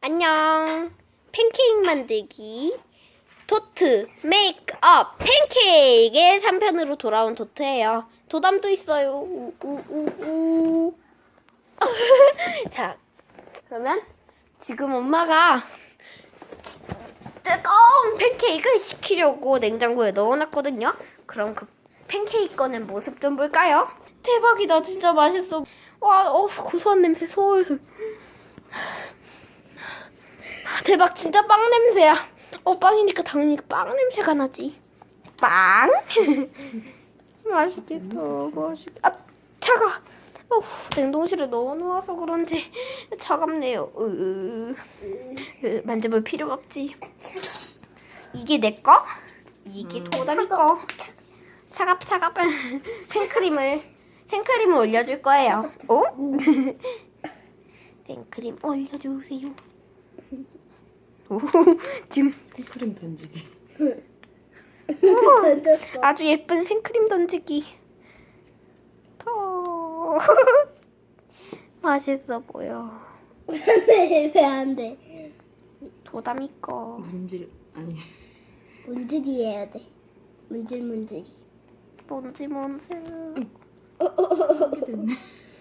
안녕. 팬케이크 만들기 도트 메이크업 팬케이크의 3편으로 돌아온 도트예요. 도담도 있어요. 우 우 우 우. 자, 그러면 지금 엄마가 뜨거운 팬케이크 시키려고 냉장고에 넣어놨거든요. 그럼 그 팬케이크 꺼낸 모습 좀 볼까요? 대박이다, 진짜 맛있어. 와, 어, 고소한 냄새 솔솔. 아, 대박, 진짜 빵 냄새야. 어, 빵이니까 당연히 빵 냄새가 나지. 빵? 맛있겠다, 맛있겠다. 아, 차가. 어, 냉동실에 넣어놓아서 그런지 차갑네요. 으, 으, 만져볼 필요가 없지. 이게 내 거? 이게 도담이 거. 차갑 차갑. 생크림을 생크림을 올려줄 거예요. 오? 생크림 올려주세요. 오, 지금 크림 던지기. 던졌어. 아주 예쁜 생크림 던지기. 더 맛있어 보여. 네, 왜안 돼? 도담이 거. 문질 아니. 문질이 해야 돼. 문질 문질이. 뭔지 뭔지. 하게 됐네.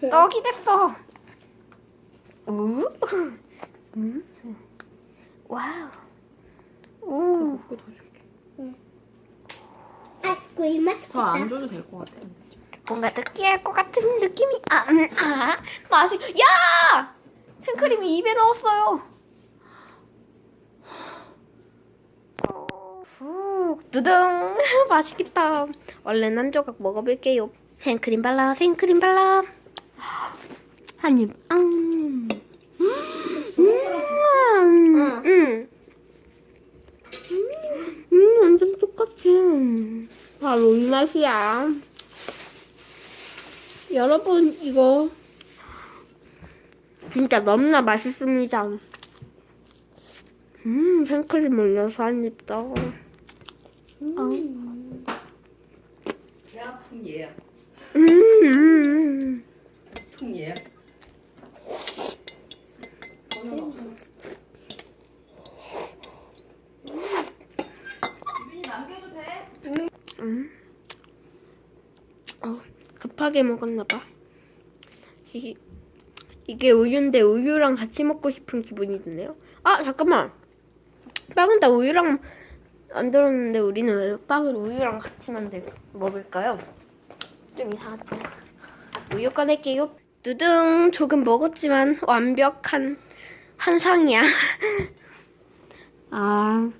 떡이 됐어. 우. 음. 와우. 우. 그거 더 줄게. 아이스크림 맛있겠다. 더안 줘도 될 것 같아. 뭔가 느끼할 것 같은 느낌이 아, 음, 아 맛이 야 생크림이 입에 넣었어요. 후 두둥 맛있겠다. 얼른 한 조각 먹어볼게요. 생크림 발라 생크림 발라 한입 음. 음, 음. 음, 완전 똑같아. 바로 이 맛이야. 여러분 이거 진짜 너무나 맛있습니다. 음 생크림 올려서 한 입 더. 음. 야, 풍 얘야. 음. 풍 얘야. 음. 어, 급하게 먹었나 봐. 이게, 이게 우유인데 우유랑 같이 먹고 싶은 기분이 드네요. 아 잠깐만. 빵은 다 우유랑 안 들었는데 우리는 왜 빵을 우유랑 같이 만들 먹을까요? 좀 이상하다. 우유 꺼낼게요. 두둥 조금 먹었지만 완벽한 한 상이야. 아.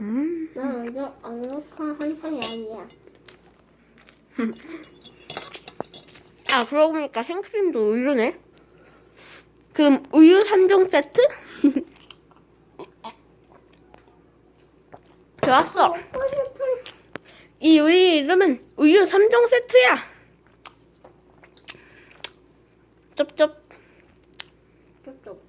음. 나 이거 완벽한 한상이 아니야. 아 그러고 보니까 생크림도 우유네. 그럼 우유 3종 세트? 좋았어. 이 우리 이름은 우유 3종 세트야. 쩝쩝. 쪽쪽.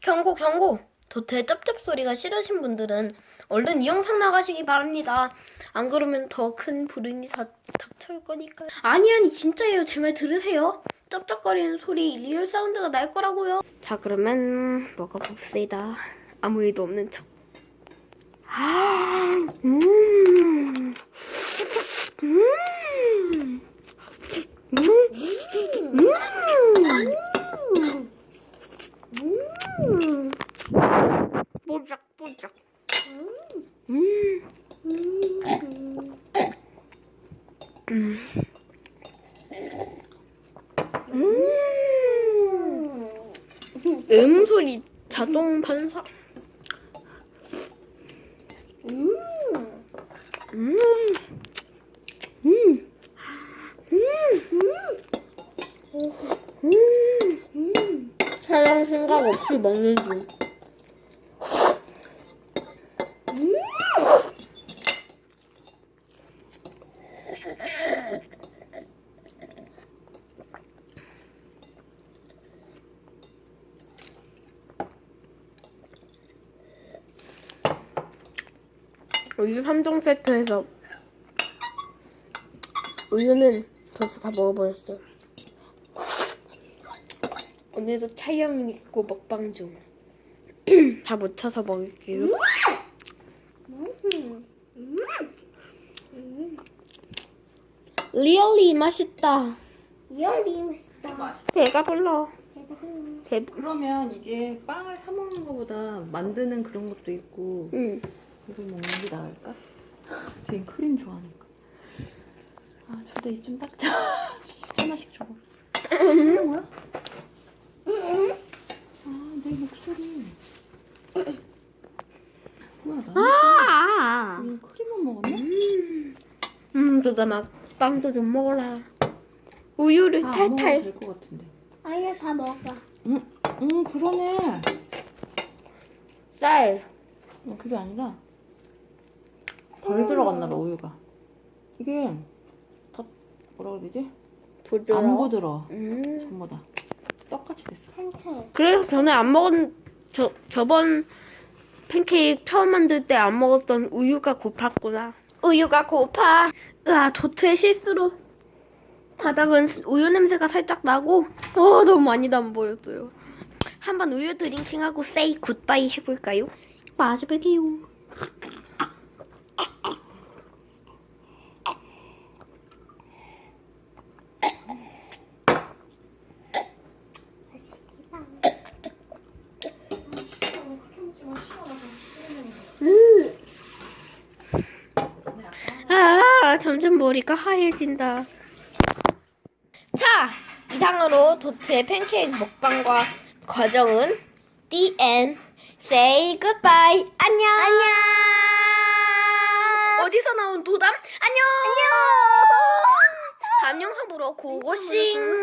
경고 경고. 도태 쩝쩝 소리가 싫으신 분들은 얼른 이 영상 나가시기 바랍니다. 안 그러면 더 큰 불운이 다, 닥쳐올 거니까요. 아니 아니 진짜예요. 제 말 들으세요. 쩝쩝거리는 소리 리얼 사운드가 날 거라고요. 자 그러면 먹어봅시다. 아무 일도 없는 척. 아, 음, 음, 음, 음, 음. 뽀짝뽀짝. 음. 음. 음. 음 소리 자동 반사. 음. 음. 음. 음. 음. 중. 우유 3종 세트에서 우유는 벌써 다 먹어버렸어요. 오늘도 촬영 있고 먹방 중. 다 묻혀서 먹을게요. 리얼리 맛있다. 이열이 맛있다. 배가 불러. 배. 그러면 이게 빵을 사 먹는 것보다 만드는 그런 것도 있고 응. 이걸 먹는 게 나을까? 되게 크림 좋아하니까. 아, 저도 입 좀 닦자. 하나씩 줘. 하는 거야? 아, 내 목소리. 뭐야, 나 아. 이거 크림만 먹었네? 음, 너나 막 빵도 좀 먹어라. 우유를 안 먹어도 탈탈. 될 것 같은데. 아니야 다 먹어. 응, 응, 그러네. 쌀. 어, 그게 아니라 덜 들어갔나 봐 우유가 이게 더 뭐라 그래야 되지? 부드러워. 안 부드러워 음. 전부 다 떡같이 됐어 팬케이크. 그래서 전에 안 먹은 저 저번 팬케이크 처음 만들 때 안 먹었던 우유가 고팠구나. 우유가 고파. 으아 도트의 실수로 바닥은 우유 냄새가 살짝 나고 어 너무 많이 담아버렸어요. 한번 우유 드링킹하고 세이 굿바이 해볼까요? 마셔볼게요. 아 점점 머리가 하얘진다. 자 이상으로 도트의 팬케이크 먹방과 과정은 the end. Say goodbye. 안녕. 안녕. 어디서 나온 도담? 안녕. 안녕. 다음 영상 보러 고고싱.